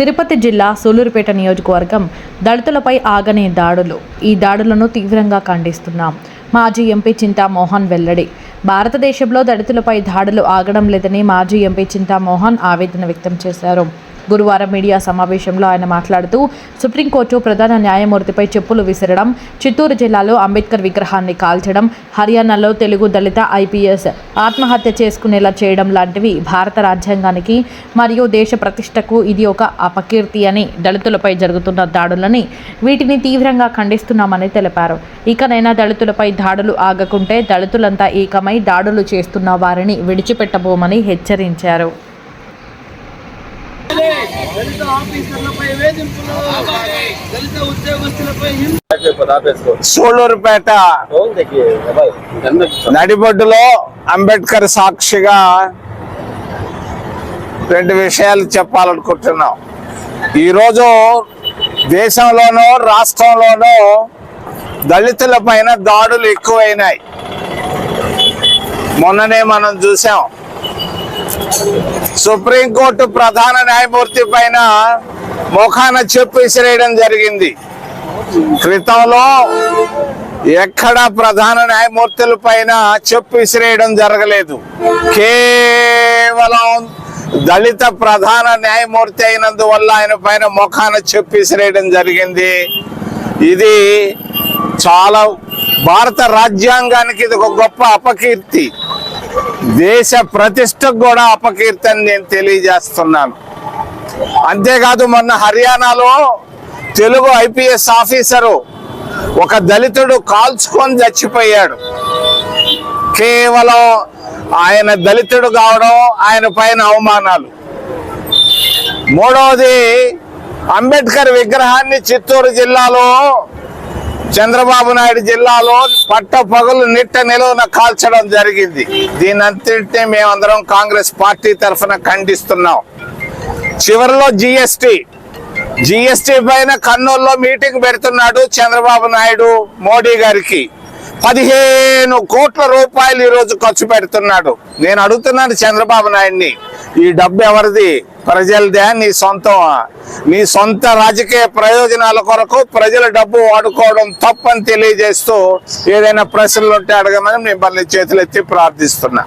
తిరుపతి జిల్లా సూలూరుపేట నియోజకవర్గం దళితులపై ఆగని దాడులు. ఈ దాడులను తీవ్రంగా ఖండిస్తున్నాం. మాజీ ఎంపీ చింతా మోహన్ వెల్లడి. భారతదేశంలో దళితులపై దాడులు ఆగడం లేదని మాజీ ఎంపీ చింతామోహన్ ఆవేదన వ్యక్తం చేశారు. గురువారం మీడియా సమావేశంలో ఆయన మాట్లాడుతూ సుప్రీంకోర్టు ప్రధాన న్యాయమూర్తిపై చెప్పులు విసరడం చిత్తూరు జిల్లాలో అంబేద్కర్ విగ్రహాన్ని కాల్చడం హర్యానాలో తెలుగు దళిత ఐపీఎస్ ఆత్మహత్య చేసుకునేలా చేయడం లాంటివి భారత రాజ్యాంగానికి మరియు దేశ ప్రతిష్టకు ఇది ఒక అపకీర్తి అని దళితులపై జరుగుతున్న దాడులని వీటిని తీవ్రంగా ఖండిస్తున్నామని తెలిపారు. ఇకనైనా దళితులపై దాడులు ఆగకుంటే దళితులంతా ఏకమై దాడులు చేస్తున్న వారిని విడిచిపెట్టబోమని హెచ్చరించారు. దళిత ఆఫీసర్లపై వేధింపులు దళిత ఉద్యోగస్తులపై హింస. నడిబొడ్డులో అంబేద్కర్ సాక్షిగా రెండు విషయాలు చెప్పాలనుకుంటున్నాం. ఈరోజు దేశంలోనూ రాష్ట్రంలోనూ దళితుల పైన దాడులు ఎక్కువైనాయి. మొన్ననే మనం చూసాం. సుప్రీంకోర్టు ప్రధాన న్యాయమూర్తి పైన ముఖాన చెప్పు విసిరేయడం జరిగింది. క్రితంలో ఎక్కడ ప్రధాన న్యాయమూర్తుల పైన చెప్పు విసిరేయడం జరగలేదు. కేవలం దళిత ప్రధాన న్యాయమూర్తి అయినందువల్ల ఆయన పైన ముఖాన చెప్పు విసిరేయడం జరిగింది. ఇది చాలా భారత రాజ్యాంగానికి ఇది ఒక గొప్ప అపకీర్తి. దేశ ప్రతిష్టకు కూడా అపకీర్తి నేను తెలియజేస్తున్నాను. అంతేకాదు మొన్న హర్యానాలో తెలుగు ఐపీఎస్ ఆఫీసరు ఒక దళితుడు కాల్చుకొని చచ్చిపోయాడు. కేవలం ఆయన దళితుడు కావడం ఆయన పైన అవమానాలు. మూడవది అంబేద్కర్ విగ్రహాన్ని చిత్తూరు జిల్లాలో చంద్రబాబు నాయుడు జిల్లాలో పట్ట పగలు నిట్ట నిలువన కాల్చడం జరిగింది. దీని మేమందరం కాంగ్రెస్ పార్టీ తరఫున ఖండిస్తున్నాం. చివరిలో జిఎస్టి. జిఎస్టి పైన కర్నూలులో మీటింగ్ పెడుతున్నాడు చంద్రబాబు నాయుడు మోడీ గారికి. పదిహేను కోట్ల రూపాయలు ఈరోజు ఖర్చు పెడుతున్నాడు. నేను అడుగుతున్నాను చంద్రబాబు నాయుడిని ఈ డబ్బు ఎవరిది? ప్రజలదే నీ సొంతం. నీ సొంత రాజకీయ ప్రయోజనాల కొరకు ప్రజల డబ్బు వాడుకోవడం తప్పని తెలియజేస్తూ ఏదైనా ప్రశ్నలు ఉంటే అడగమని మిమ్మల్ని చేతులెత్తి ప్రార్థిస్తున్నా.